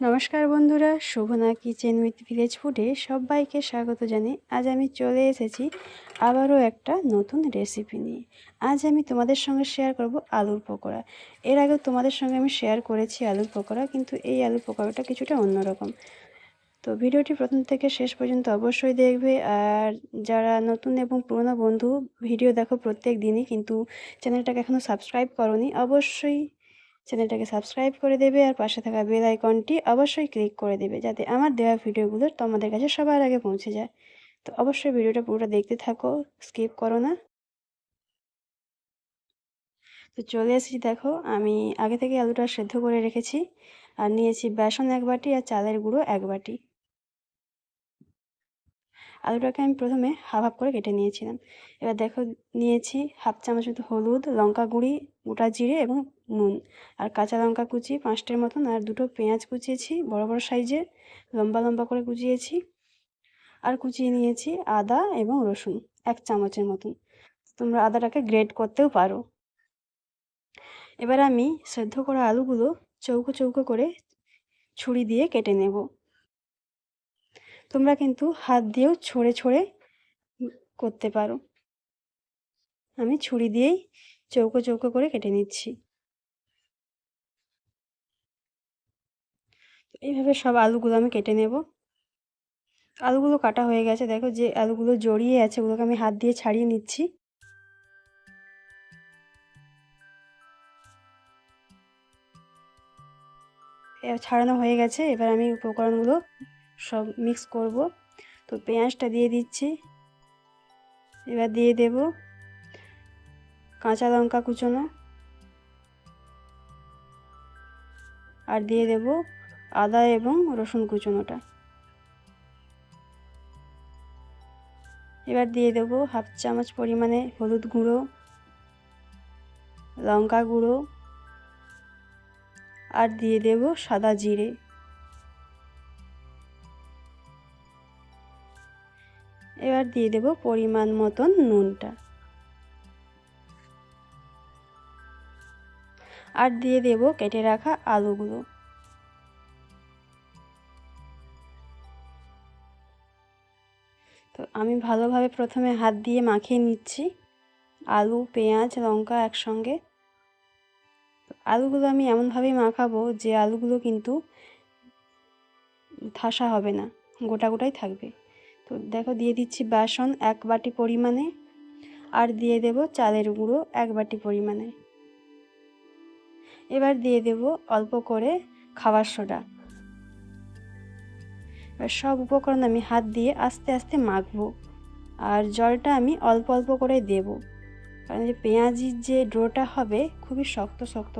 নমস্কার বন্ধুরা, শোভনা kitchen with village ফুডে সবাইকে স্বাগত জানি আজ আমি চলে এসেছি আবারও একটা নতুন রেসিপি নিয়ে। আজ আমি তোমাদের সঙ্গে শেয়ার করব আলুর পকোড়া। এর আগে তোমাদের সঙ্গে আমি শেয়ার করেছি আলুর পকোড়া, কিন্তু এই আলুর পকোড়াটা কিছুটা অন্যরকম। তো ভিডিওটি প্রথম থেকে শেষ পর্যন্ত অবশ্যই দেখবে, আর যারা নতুন এবং পুরনো বন্ধু, ভিডিও দেখো প্রত্যেক দিনই, কিন্তু চ্যানেলটাকে এখনও সাবস্ক্রাইব করনি, অবশ্যই চ্যানেলটাকে সাবস্ক্রাইব করে দেবে আর পাশে থাকা বেল আইকনটি অবশ্যই ক্লিক করে দেবে যাতে আমার দেওয়া ভিডিওগুলো তোমাদের কাছে সবার আগে পৌঁছে যায়। তো অবশ্যই ভিডিওটা পুরোটা দেখতে থাকো, স্কিপ করো না। তো চলে এসেছি দেখো, আমি আগে থেকে আলুটা সেদ্ধ করে রেখেছি। আর নিয়েছি বেসন এক বাটি আর চালের গুঁড়ো এক বাটি। আলুটাকে আমি প্রথমে হাফ হাফ করে কেটে নিয়েছিলাম। এবার দেখো, নিয়েছি হাফ চামচ মতো হলুদ, লঙ্কা গুঁড়ি, গোটা জিরে এবং নুন আর কাঁচা লঙ্কা কুচি, পাঁচটার মতন আর দুটো পেঁয়াজ কুচিয়েছি, বড় বড় সাইজে লম্বা লম্বা করে কুচিয়েছি। আর কুচিয়ে নিয়েছি আদা এবং রসুন, এক চামচের মতন। তোমরা আদাটাকে গ্রেড করতেও পারো। এবার আমি সেদ্ধ করা আলুগুলো চৌকো চৌকো করে ছুরি দিয়ে কেটে নেব। তোমরা কিন্তু হাত দিয়েও ছড়ে ছড়ে করতে পারো। আমি ছুরি দিয়েই চৌকো চৌকো করে কেটে নিচ্ছি। এইভাবে সব আলুগুলো আমি কেটে নেব। আলুগুলো কাটা হয়ে গেছে। দেখো যে আলুগুলো জড়িয়ে আছে, ওগুলোকে আমি হাত দিয়ে ছাড়িয়ে নিচ্ছি। ছাড়ানো হয়ে গেছে। এবার আমি উপকরণগুলো সব মিক্স করব। তো পেঁয়াজটা দিয়ে দিচ্ছি। এবার দিয়ে দেব কাঁচা লঙ্কা কুচোনো। আর দিয়ে দেব আদা এবং রসুন কুচোনোটা। এবার দিয়ে দেব হাফ চামচ পরিমাণে হলুদ গুঁড়ো, লঙ্কা গুঁড়ো। আর দিয়ে দেব সাদা জিরে। এবার দিয়ে দেব পরিমাণ মতন নুনটা। আর দিয়ে দেব কেটে রাখা আলুগুলো। তো আমি ভালোভাবে প্রথমে হাত দিয়ে মাখিয়ে নিচ্ছি। আলু, পেঁয়াজ, লঙ্কা একসঙ্গে। আলুগুলো আমি এমনভাবেই মাখাবো যে আলুগুলো কিন্তু ঠাসা হবে না, গোটা গোটাই থাকবে। তো দেখো দিয়ে দিচ্ছি বেসন এক বাটি পরিমাণে আর দিয়ে দেব চালের গুঁড়ো এক বাটি পরিমাণে। এবার দিয়ে দেব অল্প করে খাবার সোডা। এবার সব উপকরণ আমি হাত দিয়ে আস্তে আস্তে মাখবো আর জলটা আমি অল্প অল্প করে দেব। কারণ যে পেঁয়াজির যে ডোটা হবে খুবই শক্ত শক্ত।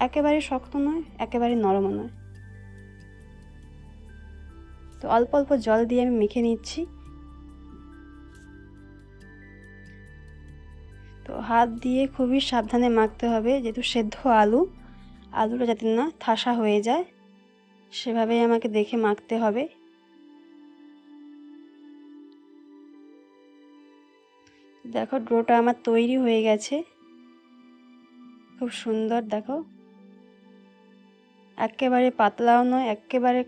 একেবারে শক্ত নয়, একেবারে নরমও নয়। তো অল্প অল্প জল দিয়ে আমি মেখে নিচ্ছি। তো হাত দিয়ে খুবই সাবধানে মাখতে হবে, যেহেতু সেদ্ধ আলু। আলুটা যাতে না ঠাসা হয়ে যায়, সেভাবেই আমাকে দেখে মাখতে হবে। দেখো, ডোটা আমার তৈরি হয়ে গেছে। খুব সুন্দর, দেখো। একেবারে পাতলাও নয়, একেবারে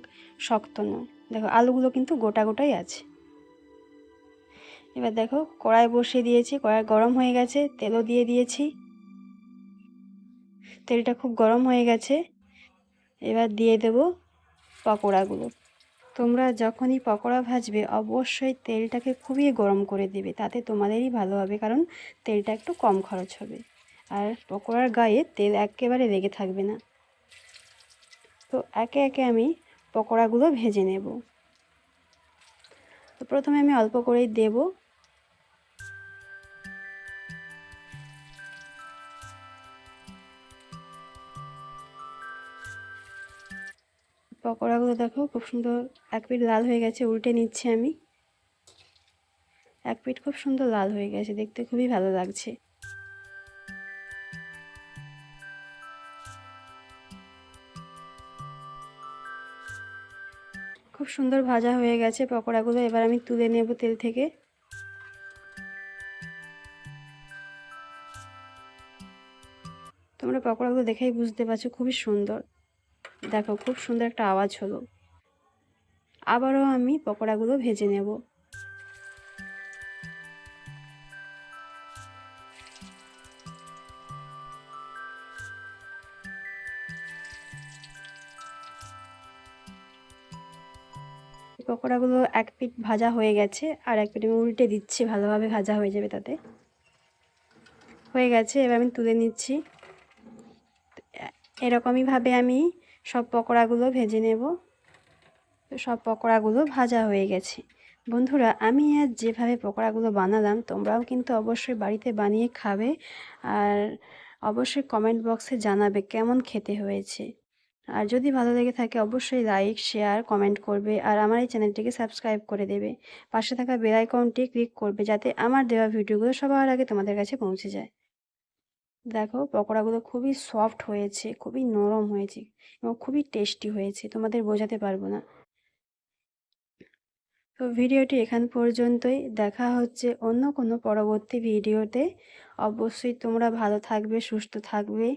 শক্ত নয়। দেখো, আলুগুলো কিন্তু গোটা গোটাই আছে। এবার দেখো, কড়াই বসিয়ে দিয়েছি, কড়াই গরম হয়ে গেছে, তেলও দিয়ে দিয়েছি। তেলটা খুব গরম হয়ে গেছে, এবার দিয়ে দেব পকোড়াগুলো। তোমরা যখনই পকোড়া ভাজবে, অবশ্যই তেলটাকে খুবই গরম করে দেবে, তাতে তোমাদেরই ভালো হবে, কারণ তেলটা একটু কম খরচ হবে। আর পকোড়ার গায়ে তেল একেবারে লেগে থাকবে না। তো একে একে আমি পকোড়াগুলো ভেজে নেব। তো প্রথমে আমি অল্প করেই দেব। পকোড়াগুলো দেখো খুব সুন্দর, এক পিঠ লাল হয়ে গেছে, উল্টে নিচ্ছি আমি। এক পিঠ খুব সুন্দর লাল হয়ে গেছে, দেখতে খুবই ভালো লাগছে। খুব সুন্দর ভাজা হয়ে গেছে পকোড়াগুলো, এবার আমি তুলে নেব তেল থেকে। তোমরা পকোড়াগুলো দেখেই বুঝতে পারছ খুবই সুন্দর। দেখো, খুব সুন্দর একটা আওয়াজ হলো। আবারও আমি পকোড়াগুলো ভেজে নেব। পকোড়াগুলো এক পিঠ ভাজা হয়ে গেছে, আর এক পিঠ আমি উল্টে দিচ্ছি, ভালোভাবে ভাজা হয়ে যাবে তাতে। হয়ে গেছে, এবার আমি তুলে নিচ্ছি। এরকমইভাবে আমি সব পকোড়াগুলো ভেজে নেব। সব পকোড়াগুলো ভাজা হয়ে গেছে। বন্ধুরা, আমি আজ যেভাবে পকোড়াগুলো বানালাম, তোমরাও কিন্তু অবশ্যই বাড়িতে বানিয়ে খাবে, আর অবশ্যই কমেন্ট বক্সে জানাবে কেমন খেতে হয়েছে। আর যদি ভালো লেগে থাকে অবশ্যই লাইক শেয়ার কমেন্ট করবে আর আমার এই চ্যানেলটিকে সাবস্ক্রাইব করে দেবে। পাশে থাকা বেল আইকনটি ক্লিক করবে যাতে আমার দেওয়া ভিডিওগুলো সবার আগে তোমাদের কাছে পৌঁছে যায়। দেখো, পকোড়াগুলো খুবই সফট হয়েছে, খুবই নরম হয়েছে এবং খুবই টেস্টি হয়েছে, তোমাদের বোঝাতে পারব না। তো ভিডিওটি এখান পর্যন্তই, দেখা হচ্ছে অন্য কোনো পরবর্তী ভিডিওতে। অবশ্যই তোমরা ভালো থাকবে, সুস্থ থাকবে।